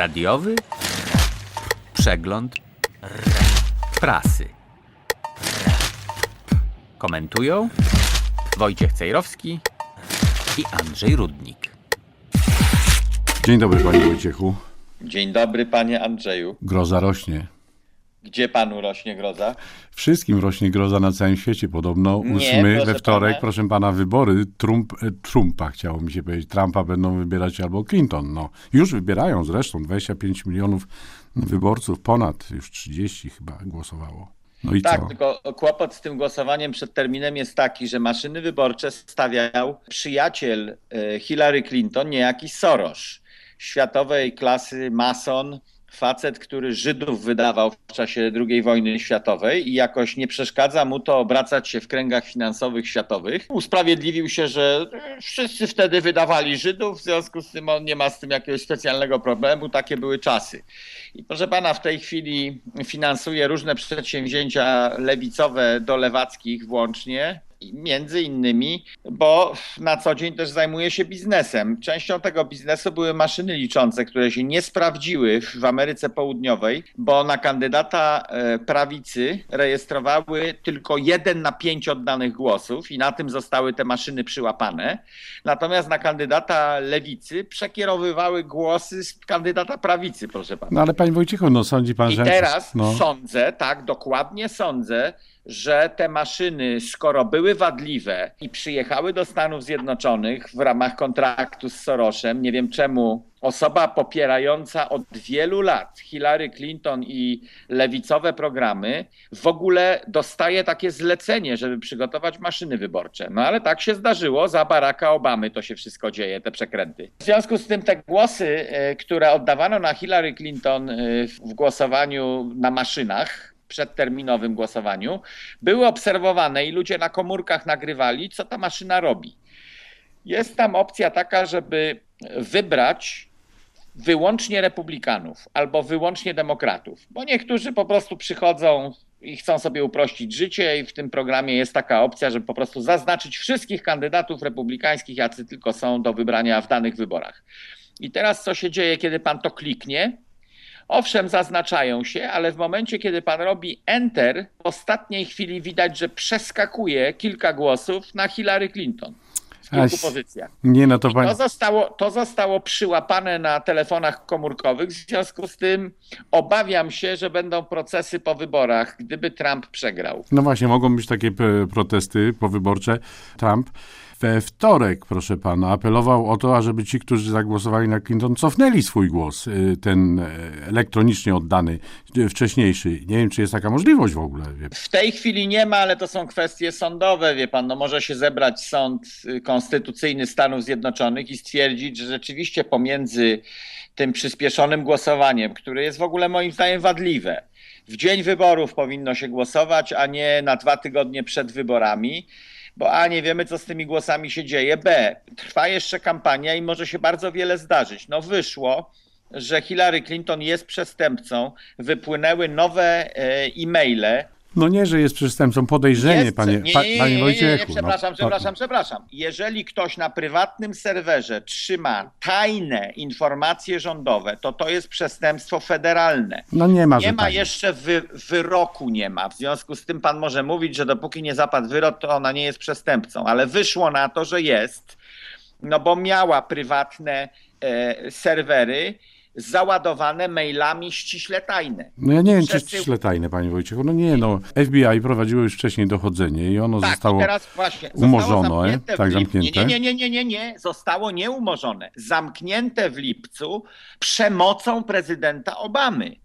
Radiowy przegląd prasy. Komentują Wojciech Cejrowski i Andrzej Rudnik. Dzień dobry panie Wojciechu. Dzień dobry, panie Andrzeju. Groza rośnie. Gdzie panu rośnie groza? Wszystkim rośnie groza na całym świecie podobno. Ósmy we wtorek, pana. proszę pana, wybory Trump, e, Trumpa chciało mi się powiedzieć. Trumpa będą wybierać albo Clinton. No, już wybierają zresztą 25 milionów wyborców, ponad już 30 chyba głosowało. No i Tak, co? tylko kłopot z tym głosowaniem przed terminem jest taki, że maszyny wyborcze stawiał przyjaciel e, Hillary Clinton, niejaki Soros, światowej klasy mason, facet, który Żydów wydawał w czasie II wojny światowej i jakoś nie przeszkadza mu to obracać się w kręgach finansowych światowych. Usprawiedliwił się, że e, wszyscy wtedy wydawali Żydów, w związku z tym on nie ma z tym jakiegoś specjalnego problemu, takie były czasy. I proszę pana, w tej chwili finansuje różne przedsięwzięcia lewicowe do lewackich włącznie. Między innymi, bo na co dzień też zajmuje się biznesem. Częścią tego biznesu były maszyny liczące, które się nie sprawdziły w Ameryce Południowej, bo na kandydata e, prawicy rejestrowały tylko jeden na pięć oddanych głosów i na tym zostały te maszyny przyłapane. Natomiast na kandydata lewicy przekierowywały głosy z kandydata prawicy, proszę pana. No ale panie Wojciechu, no sądzi pan, I że... teraz no, sądzę, tak, dokładnie sądzę, że te maszyny, skoro były wadliwe i przyjechały do Stanów Zjednoczonych w ramach kontraktu z Sorosem, nie wiem czemu osoba popierająca od wielu lat Hillary Clinton i lewicowe programy w ogóle dostaje takie zlecenie, żeby przygotować maszyny wyborcze. No ale tak się zdarzyło, za Baracka Obamy to się wszystko dzieje, te przekręty. W związku z tym te głosy, e, które oddawano na Hillary Clinton e, w głosowaniu na maszynach, przedterminowym głosowaniu, były obserwowane i ludzie na komórkach nagrywali, co ta maszyna robi. Jest tam opcja taka, żeby wybrać wyłącznie republikanów albo wyłącznie demokratów, bo niektórzy po prostu przychodzą i chcą sobie uprościć życie i w tym programie jest taka opcja, żeby po prostu zaznaczyć wszystkich kandydatów republikańskich, jacy tylko są do wybrania w danych wyborach. I teraz co się dzieje, kiedy pan to kliknie? Owszem, zaznaczają się, ale w momencie, kiedy pan robi Enter, w ostatniej chwili widać, że przeskakuje kilka głosów na Hillary Clinton w kilku pozycjach. Nie, no to I pan... to zostało, to zostało przyłapane na telefonach komórkowych, w związku z tym obawiam się, że będą procesy po wyborach, gdyby Trump przegrał. No właśnie, mogą być takie p- protesty powyborcze. Trump we wtorek, proszę pana, apelował o to, ażeby ci, którzy zagłosowali na Clinton, cofnęli swój głos, y, ten e, elektronicznie oddany, y, wcześniejszy. Nie wiem, czy jest taka możliwość w ogóle. W tej chwili nie ma, ale to są kwestie sądowe, wie pan. No może się zebrać sąd y, konstytucyjny Stanów Zjednoczonych i stwierdzić, że rzeczywiście pomiędzy tym przyspieszonym głosowaniem, które jest w ogóle moim zdaniem wadliwe, w dzień wyborów powinno się głosować, a nie na dwa tygodnie przed wyborami. Bo A nie wiemy, co z tymi głosami się dzieje. B trwa jeszcze kampania i może się bardzo wiele zdarzyć. No wyszło, że Hillary Clinton jest przestępcą, wypłynęły nowe e, e-maile. No nie, że jest przestępcą, podejrzenie, Jest- panie, nie, nie, nie, nie, panie nie, nie, Wojciechu. nie, przepraszam, no, przepraszam, przepraszam. Jeżeli ktoś na prywatnym serwerze trzyma tajne informacje rządowe, to to jest przestępstwo federalne. No nie ma, Nie ma tak. jeszcze wy, wyroku, nie ma. W związku z tym pan może mówić, że dopóki nie zapadł wyrok, to ona nie jest przestępcą, ale wyszło na to, że jest, no bo miała prywatne e, serwery załadowane mailami ściśle tajne. No ja nie wiem, czy jest Przesył- ściśle tajne, panie Wojciechu. No nie, no FBI prowadziło już wcześniej dochodzenie i ono Tak, zostało... i teraz właśnie umorzono, zamknięte w Tak, zamknięte. Nie, nie, nie, nie, nie, nie, zostało nieumorzone. Zamknięte w lipcu przemocą prezydenta Obamy.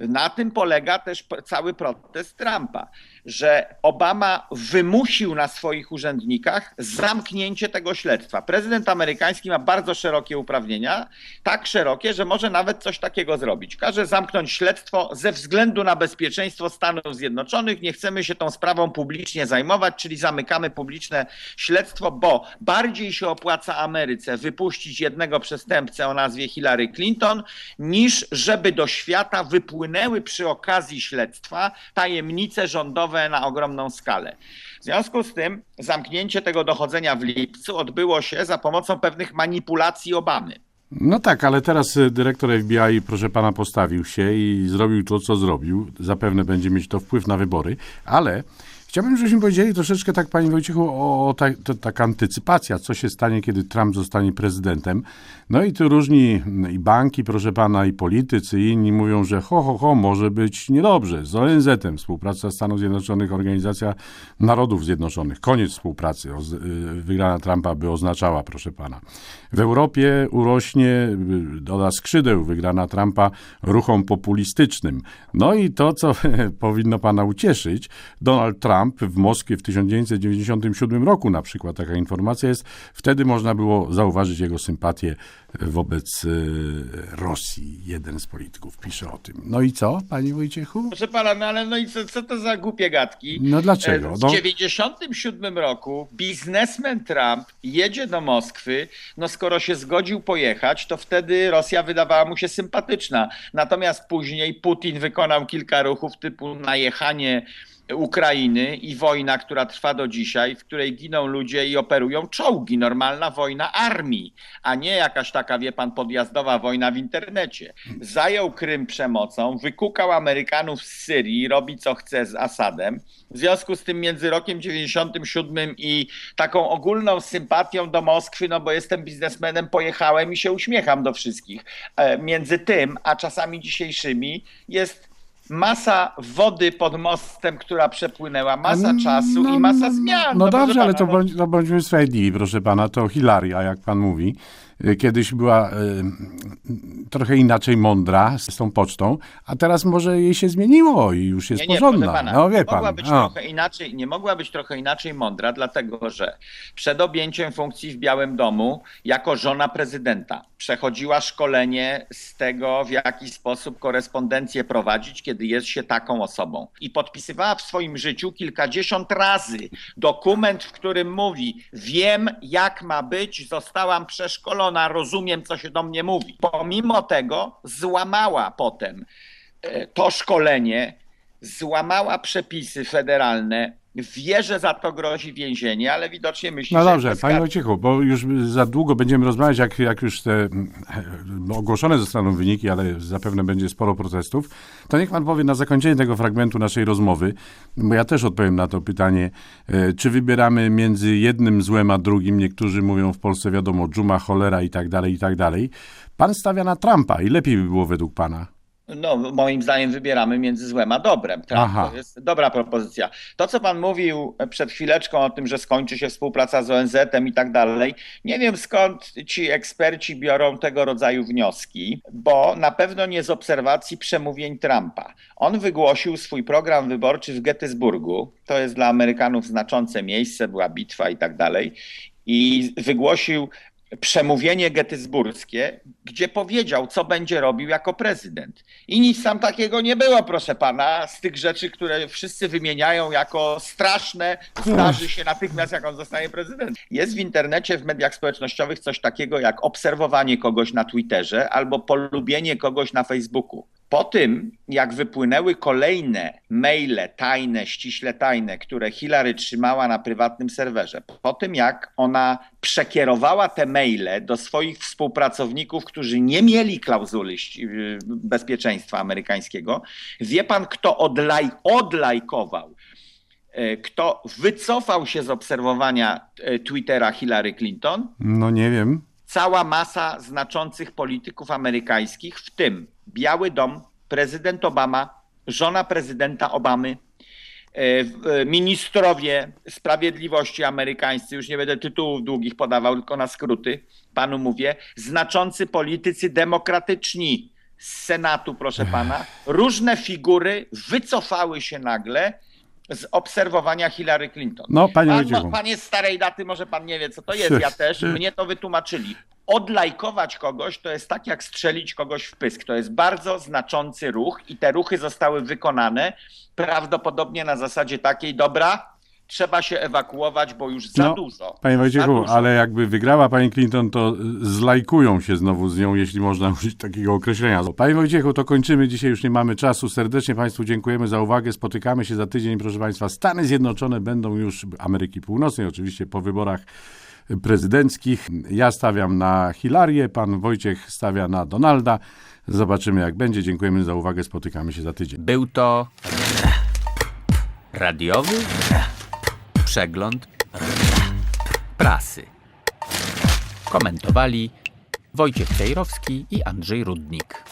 Na tym polega też cały protest Trumpa, że Obama wymusił na swoich urzędnikach zamknięcie tego śledztwa. Prezydent amerykański ma bardzo szerokie uprawnienia, tak szerokie, że może nawet coś takiego zrobić. Każe zamknąć śledztwo ze względu na bezpieczeństwo Stanów Zjednoczonych. Nie chcemy się tą sprawą publicznie zajmować, czyli zamykamy publiczne śledztwo, bo bardziej się opłaca Ameryce wypuścić jednego przestępcę o nazwie Hillary Clinton, niż żeby do świata wypłynęły przy okazji śledztwa tajemnice rządowe na ogromną skalę. W związku z tym zamknięcie tego dochodzenia w lipcu odbyło się za pomocą pewnych manipulacji Obamy. No tak, ale teraz y, dyrektor FBI, proszę pana, postawił się i zrobił to, co zrobił. Zapewne będzie mieć to wpływ na wybory, ale chciałbym, żebyśmy powiedzieli troszeczkę tak, panie Wojciechu, o, o ta, to, taka antycypacja, co się stanie, kiedy Trump zostanie prezydentem. No i tu różni mm, i banki, proszę pana, i politycy, i inni mówią, że ho, ho, ho, może być niedobrze. Z ONZ-em, współpraca Stanów Zjednoczonych, Organizacja Narodów Zjednoczonych, koniec współpracy. Y, wygrana Trumpa by oznaczała, proszę pana. W Europie urośnie, y, doda skrzydeł wygrana Trumpa ruchom populistycznym. No i to, co powinno pana ucieszyć, Donald Trump w Moskwie w 1997 roku na przykład, taka informacja jest, wtedy można było zauważyć jego sympatię wobec y, Rosji. Jeden z polityków pisze o tym. No i co, panie Wojciechu? Proszę pana, no ale no i co, co to za głupie gadki? No dlaczego? E, W No, 1997 roku biznesmen Trump jedzie do Moskwy, no skoro się zgodził pojechać, to wtedy Rosja wydawała mu się sympatyczna. Natomiast później Putin wykonał kilka ruchów typu najechanie Ukrainy i wojna, która trwa do dzisiaj, w której giną ludzie i operują czołgi, normalna wojna armii, a nie jakaś taka, wie pan, podjazdowa wojna w internecie. Zajął Krym przemocą, wykukał Amerykanów z Syrii, robi co chce z Asadem. W związku z tym między rokiem 97 i taką ogólną sympatią do Moskwy, no bo jestem biznesmenem, pojechałem i się uśmiecham do wszystkich. E, Między tym, a czasami dzisiejszymi jest masa wody pod mostem, która przepłynęła, masa czasu i masa zmian. No, proszę dobrze, ale to, no. bądź, to bądźmy sprawiedliwi, proszę pana. To Hilaria, jak pan mówi, kiedyś była y, trochę inaczej mądra z tą pocztą, a teraz może jej się zmieniło i już jest Nie, nie, porządna. pana, no wie nie pan. mogła być o. trochę inaczej, nie mogła być trochę inaczej mądra, dlatego że przed objęciem funkcji w Białym Domu jako żona prezydenta przechodziła szkolenie z tego, w jaki sposób korespondencję prowadzić, kiedy jest się taką osobą. I podpisywała w swoim życiu kilkadziesiąt razy dokument, w którym mówi: Wiem, jak ma być, zostałam przeszkolona, rozumiem, co się do mnie mówi. Pomimo tego złamała potem e, to szkolenie, złamała przepisy federalne, wie, że za to grozi więzienie, ale widocznie myśli, No że dobrze, jest panie Wojciechu, bo już za długo będziemy rozmawiać, jak, jak już te ogłoszone zostaną wyniki, ale zapewne będzie sporo protestów, to niech pan powie na zakończenie tego fragmentu naszej rozmowy, bo ja też odpowiem na to pytanie, e, czy wybieramy między jednym złem a drugim, niektórzy mówią w Polsce wiadomo, dżuma, cholera i tak dalej, i tak dalej. Pan stawia na Trumpa i lepiej by było według pana. No, moim zdaniem wybieramy między złem a dobrem. Tak? Aha. To jest dobra propozycja. To, co pan mówił przed chwileczką o tym, że skończy się współpraca z ONZ-em i tak dalej, nie wiem skąd ci eksperci biorą tego rodzaju wnioski, bo na pewno nie z obserwacji przemówień Trumpa. On wygłosił swój program wyborczy w Gettysburgu. To jest dla Amerykanów znaczące miejsce, była bitwa i tak dalej. I wygłosił przemówienie gettysburskie, gdzie powiedział, co będzie robił jako prezydent. I nic tam takiego nie było, proszę pana, z tych rzeczy, które wszyscy wymieniają jako straszne, zdarzy się natychmiast, jak on zostanie prezydentem. Jest w internecie, w mediach społecznościowych coś takiego jak obserwowanie kogoś na Twitterze albo polubienie kogoś na Facebooku. Po tym, jak wypłynęły kolejne maile tajne, ściśle tajne, które Hillary trzymała na prywatnym serwerze, po tym, jak ona przekierowała te maile do swoich współpracowników, którzy nie mieli klauzuli ści- y, bezpieczeństwa amerykańskiego, wie pan, kto odlaj, odlajkował, e, kto wycofał się z obserwowania e, Twittera Hillary Clinton? No nie wiem. Cała masa znaczących polityków amerykańskich, w tym Biały Dom, prezydent Obama, żona prezydenta Obamy, e, e, ministrowie sprawiedliwości amerykańscy, już nie będę tytułów długich podawał, tylko na skróty, panu mówię, znaczący politycy demokratyczni z Senatu, proszę pana, różne figury wycofały się nagle z obserwowania Hillary Clinton. No, panie Pan, pan jest starej daty, może pan nie wie, co to jest. Ja też, mnie to wytłumaczyli. Odlajkować kogoś to jest tak, jak strzelić kogoś w pysk. To jest bardzo znaczący ruch i te ruchy zostały wykonane prawdopodobnie na zasadzie takiej, dobra, trzeba się ewakuować, bo już za No, dużo. Panie Wojciechu, dużo. ale jakby wygrała pani Clinton, to zlajkują się znowu z nią, jeśli można użyć takiego określenia. Panie Wojciechu, to kończymy. Dzisiaj już nie mamy czasu. Serdecznie Państwu dziękujemy za uwagę. Spotykamy się za tydzień, proszę Państwa. Stany Zjednoczone będą już Ameryki Północnej, oczywiście po wyborach prezydenckich. Ja stawiam na Hilarię, pan Wojciech stawia na Donalda. Zobaczymy jak będzie. Dziękujemy za uwagę. Spotykamy się za tydzień. Był to radiowy przegląd prasy. Komentowali Wojciech Cejrowski i Andrzej Rudnik.